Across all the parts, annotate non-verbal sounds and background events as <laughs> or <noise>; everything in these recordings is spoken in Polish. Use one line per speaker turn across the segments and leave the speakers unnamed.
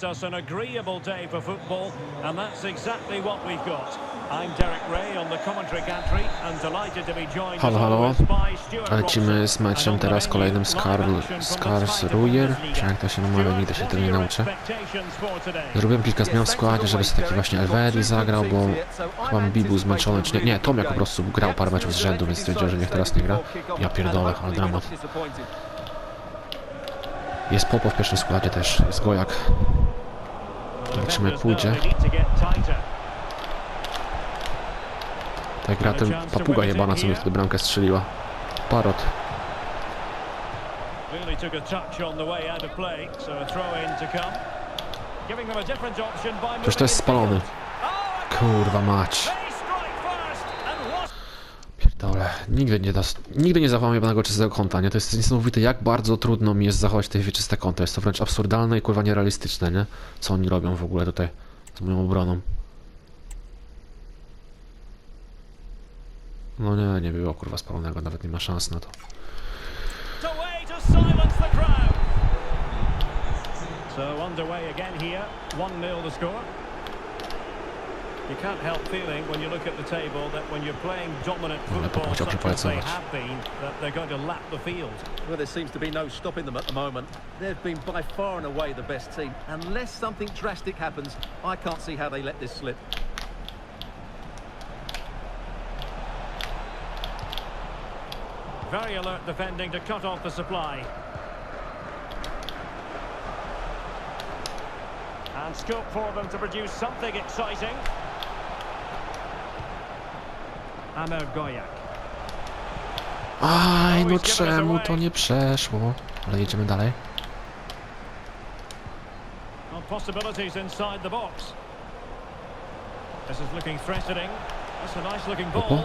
promised us an agreeable day for football, and that's exactly what we've got. I'm Derek Ray on the commentary gantry and delighted to be joined
Halo, halo. Lecimy z meczem teraz kolejnym z Karl, z
Bundesliga.
czy jak to się namawia, nigdy się tego nie nauczę. Zrobiłem kilka zmian w składzie, żeby sobie taki właśnie Elvedi zagrał, bo chyba Mbi był zmęczony, czy nie, nie, Tomiak po prostu grał parę meczów z rzędu, więc stwierdził, że niech teraz nie gra. Ja pierdolę, ale dramat. Jest Popo w pierwszym składzie też, jest Gojak. Zobaczymy jak pójdzie. Tak gra ten papuga jebana, co mi wtedy bramkę strzeliła. Parot. Przecież to jest spalony. Kurwa mać.
They strike first and what
Pierdolę. Nigdy nie, das, nigdy nie zachowam jebanego czystego kąta, nie? To jest niesamowite, jak bardzo trudno mi jest zachować te wieczyste kąta. Jest to wręcz absurdalne i kurwa nierealistyczne, nie? Co oni robią w ogóle tutaj z moją obroną. No nie, nie było kurwa spalonego, nawet nie ma szans na to.
to. So underway again here, 1-0 the score. You can't help feeling when you look at the table that when you're playing dominant football such as they have been, that they're going to lap the field.
Well, there seems to be no stopping them at the moment. They've been by far and away the best team. Unless something drastic happens, I can't see how they let this slip.
Very alert defending to cut off the supply. And scope for them to produce something exciting. Amer.
Aj, no czemu to nie przeszło? Ale jedziemy dalej.
Possibilities inside the box. This is looking threatening. That's a nice looking ball.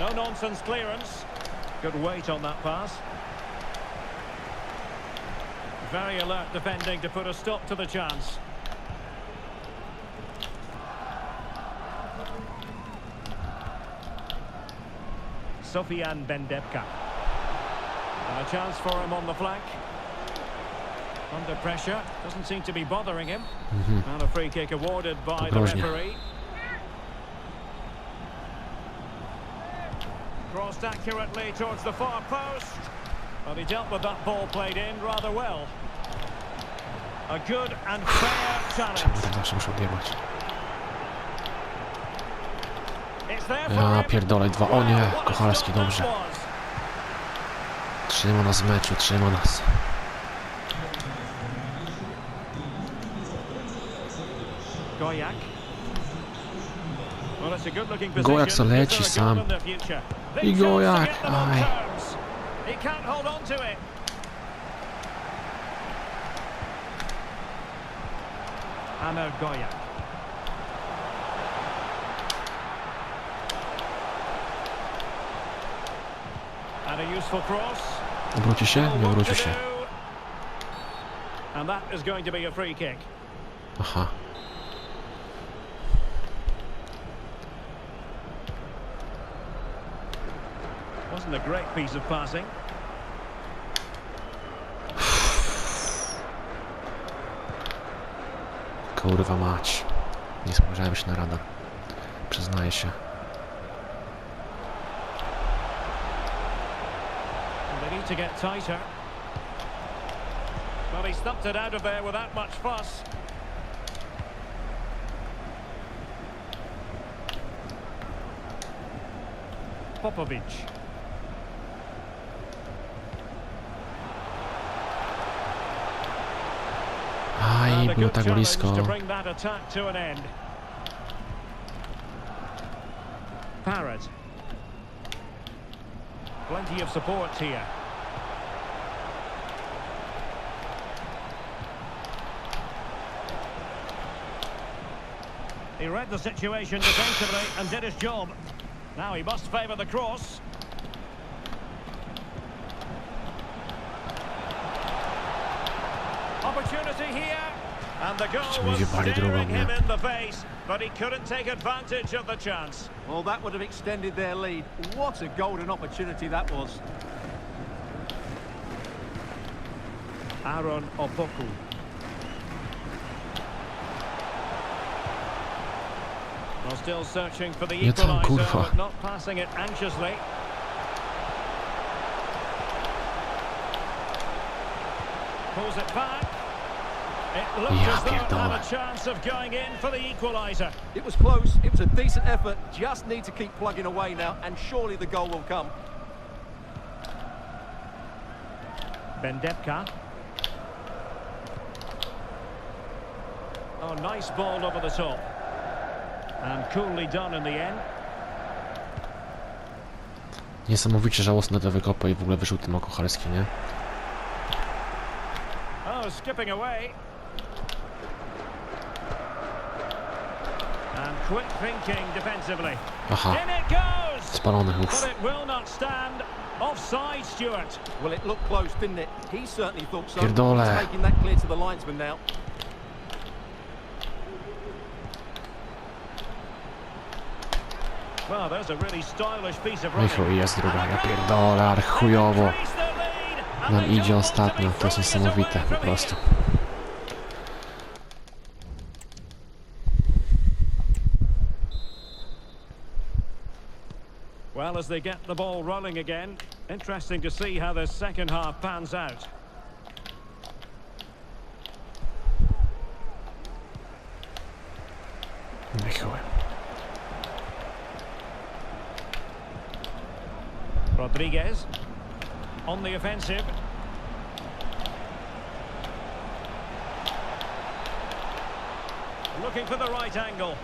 No nonsense clearance. Good weight on that pass. Very alert defending to put a stop to the chance. Sofian Bendebka. And a chance for him on the flank. Under pressure. Doesn't seem to be bothering him. And a free kick awarded by the referee. Crossed accurately towards the far post. But he dealt with that ball played in rather well. A good and fair challenge.
Ja pierdolę, dwa, o nie,
that
dobrze. Trzyma nas w meczu, trzyma nas. Gojak
position.
se leci sam. I Gojak, aj.
terms. He can't hold on to it. Amer Goyak. And a useful cross.
Obróci się? Nie obrócił się. Aha.
Wasn't a great piece of passing.
Kurwa mać. Nie spojrzałem się na radar. Przyznaję się.
To get tighter. Well, he stumped it out of there without much fuss. Popovic.
Aj, było tak blisko.
to bring that attack to an end. Parrott. Plenty of support here. He read the situation defensively and did his job. Now he must favour the cross. Opportunity here. And the goal was staring him in the face, but he couldn't take advantage of the chance.
Well, that would have extended their lead. What a golden opportunity that was.
Aaron Opoku. Still searching for the
Nie tam,
equaliser,
kurwa.
but not passing it anxiously. Pulls it back. It looked
Ja
as though it had
pierdolę.
a chance of going in for the equaliser.
It was close. It was a decent effort. Just need to keep plugging away now, and surely the goal will come.
Bendepka. Oh, nice ball over the top.
Niesamowicie żałosne te wykopy i w ogóle wyszły tym Kochalski, nie?
Oh, skipping away. And quick thinking defensively.
Aha,
In it goes!
spalony,
But
uff.
it will not stand. Offside, Stewart.
Well, it looked close, didn't it? He certainly thought so.
Pierdolę.
He's making that clear to the linesman now.
Chuj, jest druga, ja pierdolę, ale chujowo. Nam idzie to jest niesamowite po prostu.
Well, as they get the ball rolling again, interesting to see how the second half pans out.
No i chuj.
Rodriguez on the offensive. Looking for the right angle.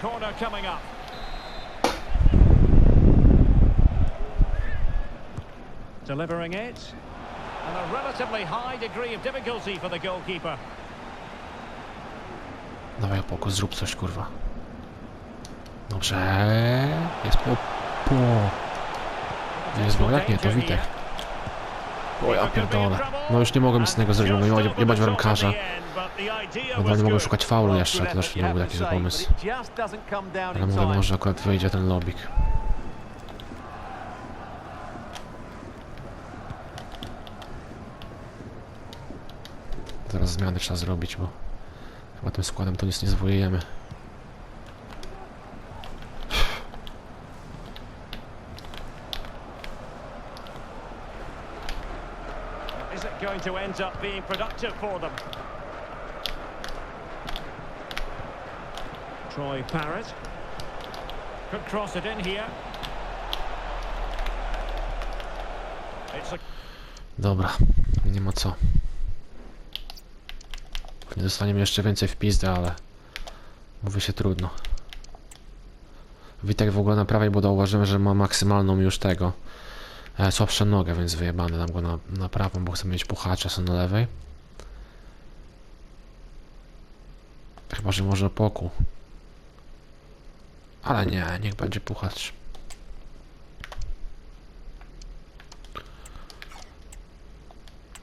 Corner coming up. Delivering it. And a relatively high degree of difficulty for the goalkeeper.
Dawaj opoko, zrób coś, kurwa. Dobrze. Jest po... po... Jest bo jak nie, to Witek. O ja pierdolę. No już nie mogę nic innego zrobić, mogę jebać- bramkarza. Ewentualnie mogę szukać faulu jeszcze, to też nie byłby taki pomysł. Ale mówię, może akurat wyjdzie ten lobik. Zaraz zmiany trzeba zrobić, bo chyba tym składem to nic nie zwojujemy.
Is it going to end up being productive for them? Troy Parrott. Could cross it in here. It's a
Dobra, nie ma co. Nie dostaniemy jeszcze więcej w pizdę, ale mówi się trudno. Witek w ogóle na prawej, bo zauważyłem, że ma maksymalną już tego e, słabszą nogę, więc wyjebany dam go na, na prawą, bo chcę mieć puchacza są na lewej. Chyba, że może poku. Ale nie, niech będzie puchacz.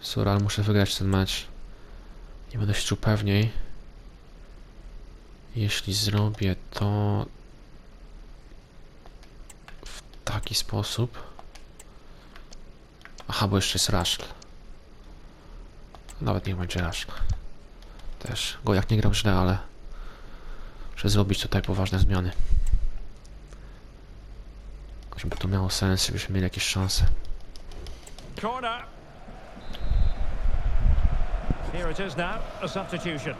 Sorry, ale muszę wygrać ten mecz. Nie będę się czuł pewniej. Jeśli zrobię to w taki sposób. Aha, bo jeszcze jest Raszl. Nawet niech będzie Raszl. Też. Go jak nie grał źle, ale muszę zrobić tutaj poważne zmiany. Żeby to miało sens, żebyśmy mieli jakieś szanse.
corner. Here it is now, a substitution.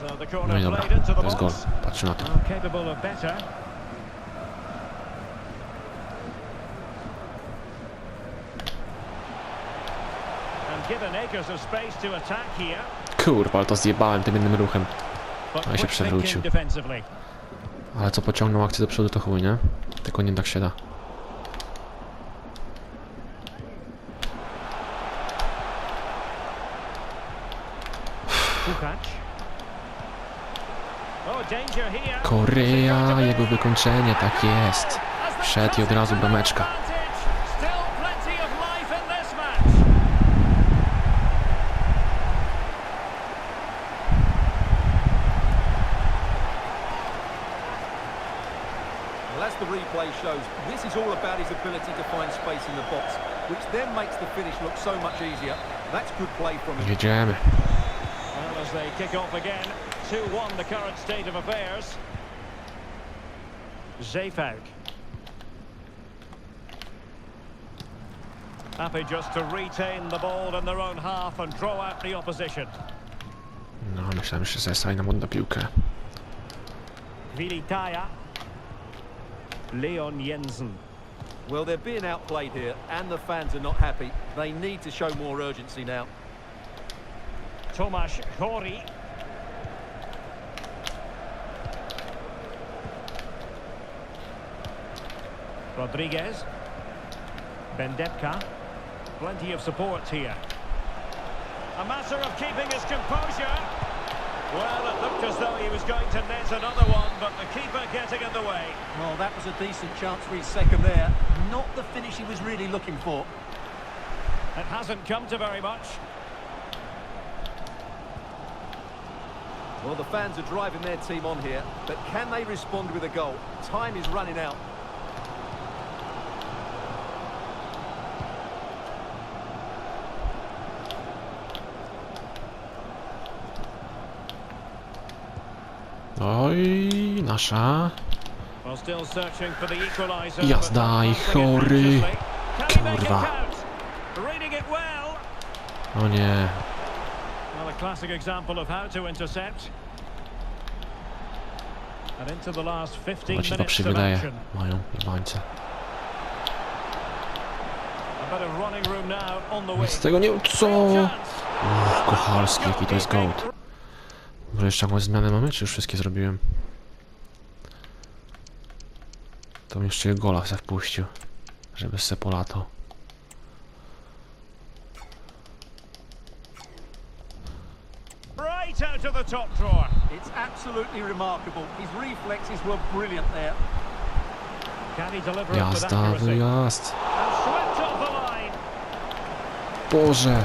So the
No
corner
i dobra,
played into the
to jest gol.
box.
Patrzę na to.
Well, capable of better. And given acres of space to attack here,
Kurwa, ale to zjebałem tym jednym ruchem.
but
A się przewrócił. Ale co pociągnął akcję do przodu to chuj, nie? Tylko nie tak się da. Korea, jego wykończenie, tak jest. Wszedł i od razu brameczka.
As the replay shows, this is all about his ability to find space in the box, which then makes the finish look so much easier. That's good play from him.
Jedziemy.
Well, as they kick off again, 2-1 the current state of affairs. Zeefuik. Happy just to retain the ball in their own half and draw out the opposition.
No, myślałem, że Zesa i nam odda piłkę.
Vilitaya. Leon Jensen.
Well, they're being outplayed here, and the fans are not happy. They need to show more urgency now.
Tomasz Chori. Rodriguez. Bendepka. Plenty of support here. A matter of keeping his composure. Well, it looked as though he was going to net another one, but the keeper getting in the way.
Well, that was a decent chance for his second there. Not the finish he was really looking for.
It hasn't come to very much.
Well, the fans are driving their team on here, but can they respond with a goal? Time is running out.
How to intercept. And into the last 15
Chyba ci to przywileje. Mają
wing.
Z tego nie... Co? Uff, Kochalski, jaki to jest gołd. Może jeszcze jakąś zmianę mamy, czy już wszystkie zrobiłem? To bym jeszcze gola se wpuścił. Żeby se polatał.
Right out of the top drawer.
It's absolutely remarkable. His reflexes were brilliant there.
Can he deliver
Jazda, wyjazd. Boże!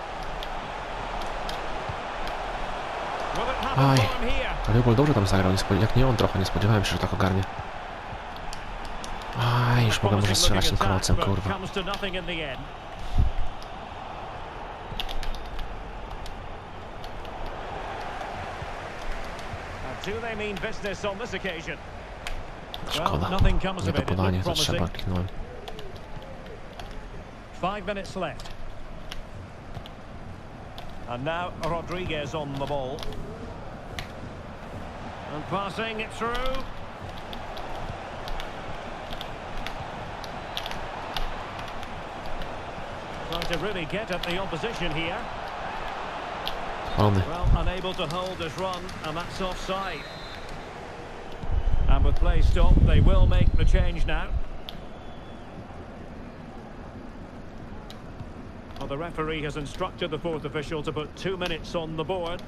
Aj. Ale Leopold dobrze tam zagrał, jak nie on trochę, nie spodziewałem się, że tak ogarnie. Aj, już mogę może strzelać tym kolocem, kurwa. Szkoda. Nie to podanie, to trzeba, kliknąłem.
Five minutes left. And now Rodriguez on the ball. And passing it through. Trying to really get at the opposition here. Well, unable to hold his run, and that's offside. And with play stopped, they will make the change now. The referee has instructed the fourth official to put two minutes on the board.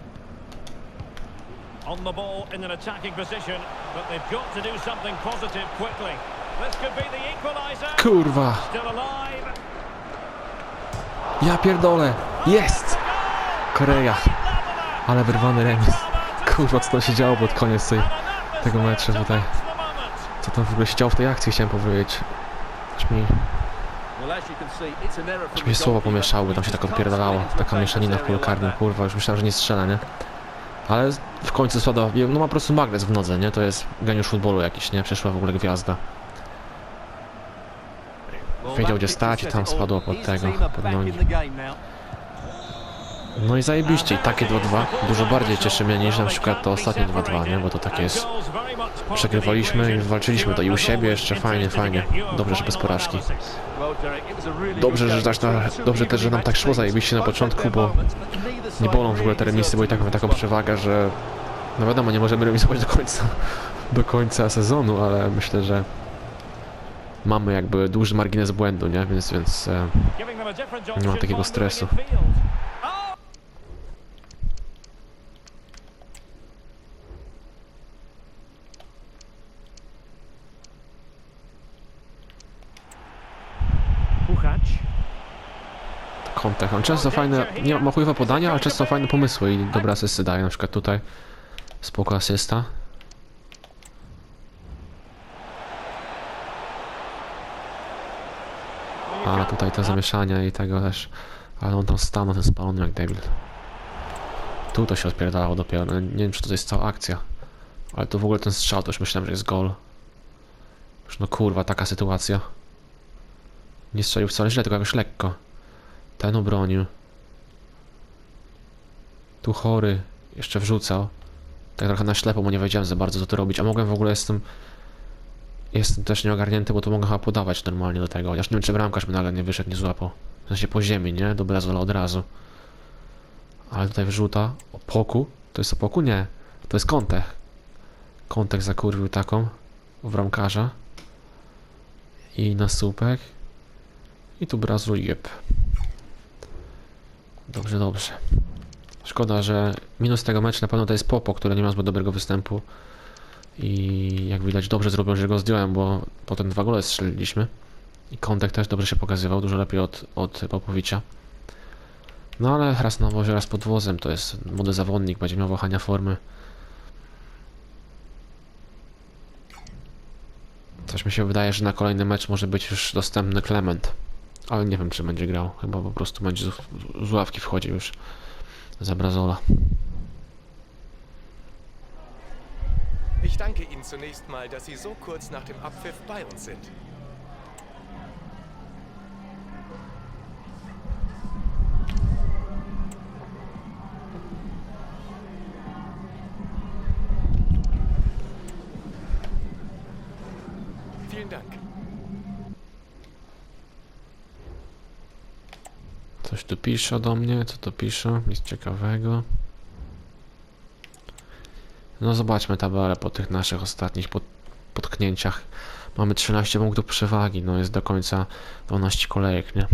On the ball in an attacking position, but they've got to do something positive quickly. This could be the equaliser.
Kurwa!
Still alive.
Ja pierdolę! Jest! Korea. Ale wyrwany remis. Kurwa, co tam się działo pod koniec tej, tego meczu tutaj. Co tam w ogóle się działo w tej akcji, chciałem powiedzieć. Aż mi,
From
mi
goalkeeper.
pomieszały, tam się tak odpierdalało. Taka mieszanina w polu karnym, kurwa, już myślałem, że nie strzela, nie? Ale w końcu spadła, no ma po prostu magnes w nodze, nie? To jest geniusz futbolu jakiś, nie? Przyszła w ogóle gwiazda. Wiedział, gdzie stać i tam spadło pod tego, pod nogi.
in the game now.
No i zajebiście, i takie 2-2 dużo bardziej cieszy mnie niż na przykład to ostatnie 2-2, nie? Bo to takie jest... Przegrywaliśmy i walczyliśmy to i u siebie jeszcze fajnie, fajnie. Dobrze, że bez porażki. Dobrze, że też
Two
dobrze też, że nam tak szło zajebiście na początku, bo Nie bolą w ogóle te remisy, bo i tak mamy taką przewagę, że... No wiadomo, nie możemy remisować do końca, do końca sezonu, ale myślę, że mamy jakby duży margines błędu, nie? Więc, więc e,
Nie
mam takiego stresu. Kontek. On często fajne, nie ma chujowe podania, ale często fajne pomysły i dobre asysty daje. Na przykład tutaj spoko asysta. A tutaj te zamieszania i tego też. Ale on tam stanął, ten spalony jak debil. Tu to się odpierdalało dopiero. No, nie wiem, czy to jest cała akcja. Ale to w ogóle ten strzał, to już myślałem, że jest gol. Już no kurwa, taka sytuacja. Nie strzelił wcale źle, tylko jakoś lekko. Ten obronił. Tu chory. Jeszcze wrzucał. Tak trochę na ślepo, bo nie wiedziałem za bardzo co to robić. A mogłem w ogóle jestem... Jestem też nieogarnięty, bo to mogę chyba podawać normalnie do tego. Chociaż nie wiem, czy bramkarz by nagle nie wyszedł, nie złapał. W sensie po ziemi, nie? Do Brazola od razu. Ale tutaj wyrzuta. Opoku? To jest opoku? Nie. To jest kątek. Kątek zakurwił taką. W bramkarza. I na słupek. I tu Brazul jeb. Dobrze, dobrze. Szkoda, że minus tego meczu na pewno to jest Popo, który nie ma zbyt dobrego występu. I jak widać dobrze zrobił, że go zdjąłem, bo potem dwa gole strzeliliśmy. I Kontek też dobrze się pokazywał, dużo lepiej od, od Popowicza. No ale raz na wozie, raz pod wozem, to jest młody zawodnik, będzie miał wahania formy. Coś mi się wydaje, że na kolejny mecz może być już dostępny Clement. Ale nie wiem, czy będzie grał. Chyba po prostu będzie z, ławki wchodził już za Brazola.
Ich danke Ihnen zunächst mal, dass Sie so kurz nach dem Abpfiff bei uns sind. Vielen Dank.
Coś tu pisze do mnie, co to pisze? Nic ciekawego. No zobaczmy tabelę po tych naszych ostatnich pod, potknięciach. Mamy 13 punktów przewagi, no jest do końca 12 kolejek, nie?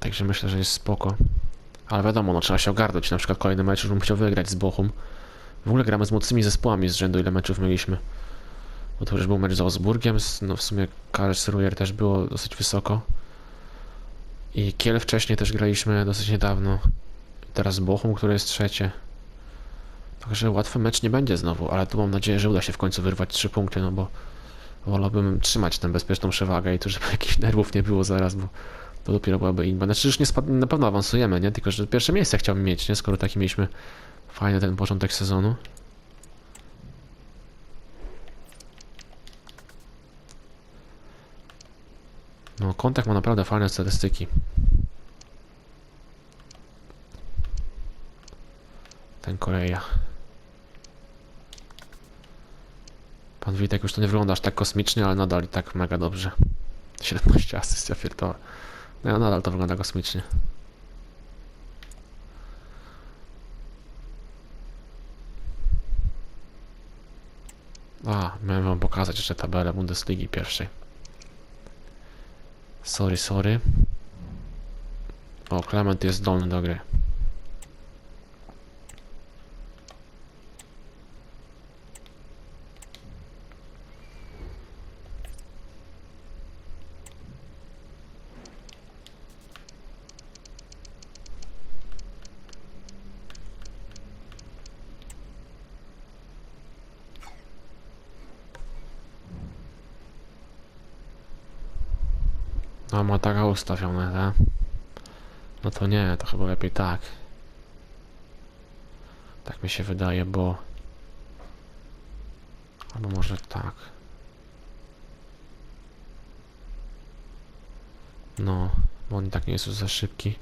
Także myślę, że jest spoko. Ale wiadomo, no trzeba się ogarnąć. Na przykład kolejny mecz już bym chciał wygrać z Bochum. W ogóle gramy z mocnymi zespołami z rzędu, ile meczów mieliśmy. Bo to już był mecz z Augsburgiem, no w sumie Karlsruher też było dosyć wysoko. I Kiel wcześniej też graliśmy dosyć niedawno. Teraz Bochum, które jest trzecie. Także łatwy mecz nie będzie znowu, ale tu mam nadzieję, że uda się w końcu wyrwać 3 punkty, no bo wolałbym trzymać tę bezpieczną przewagę i tu, żeby <laughs> jakichś nerwów nie było zaraz, bo to dopiero byłaby inna. Znaczy już nie spad... na pewno awansujemy, nie? Tylko, że pierwsze miejsce chciałbym mieć, nie? Skoro taki mieliśmy fajny ten początek sezonu. No, kontakt ma naprawdę fajne statystyki. Ten Korea. Pan Witek już to nie wygląda aż tak kosmicznie, ale nadal i tak mega dobrze. <laughs> 17 asyst, ja pierdolę. No nadal to wygląda kosmicznie. A, miałem wam pokazać jeszcze tabelę Bundesligi pierwszej. Sorry, sorry. O, Clement jest zdolny do gry. No, ma taka ustawione, tak? No to nie, to chyba lepiej tak. Tak mi się wydaje, bo... Albo może tak. No, bo on tak nie jest już za szybki.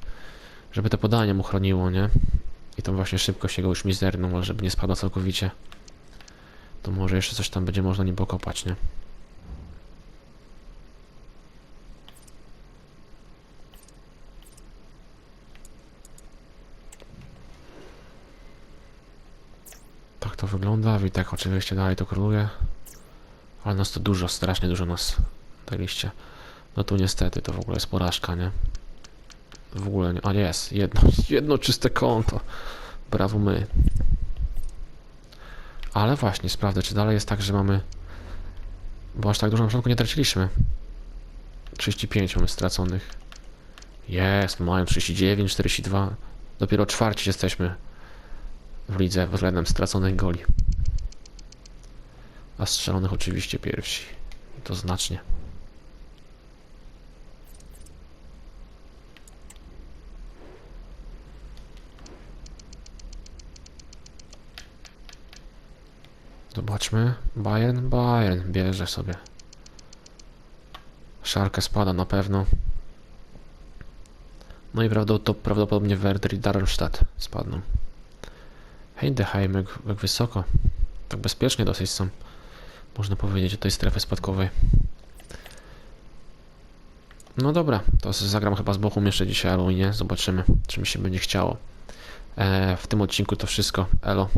Żeby to podanie mu chroniło, nie? I tą właśnie szybkość jego już mizerną, może żeby nie spadła całkowicie. To może jeszcze coś tam będzie można nim pokopać, nie? To wygląda. Witek oczywiście dalej to króluje. Ale nas to dużo, strasznie dużo nas na liście. No tu niestety to w ogóle jest porażka, nie? W ogóle nie. A jest, jedno, <laughs> jedno czyste konto. Brawo my. Ale właśnie, sprawdzę, czy dalej jest tak, że mamy... Bo aż tak dużo na początku nie traciliśmy. 35 mamy straconych. Jest, mają 39, 42. Dopiero czwarci jesteśmy w lidze względem straconych goli. A strzelonych oczywiście pierwsi. I to znacznie. Zobaczmy. Bayern, Bayern bierze sobie. Szarkę spada na pewno. No i prawdopodobnie Werder i Darmstadt spadną. Heidenheim, jak, jak wysoko. Tak bezpiecznie dosyć są. Można powiedzieć o tej strefy spadkowej. No dobra, to zagram chyba z Bochum jeszcze dzisiaj albo nie. Zobaczymy, czy mi się będzie chciało. E, w tym odcinku to wszystko. Elo.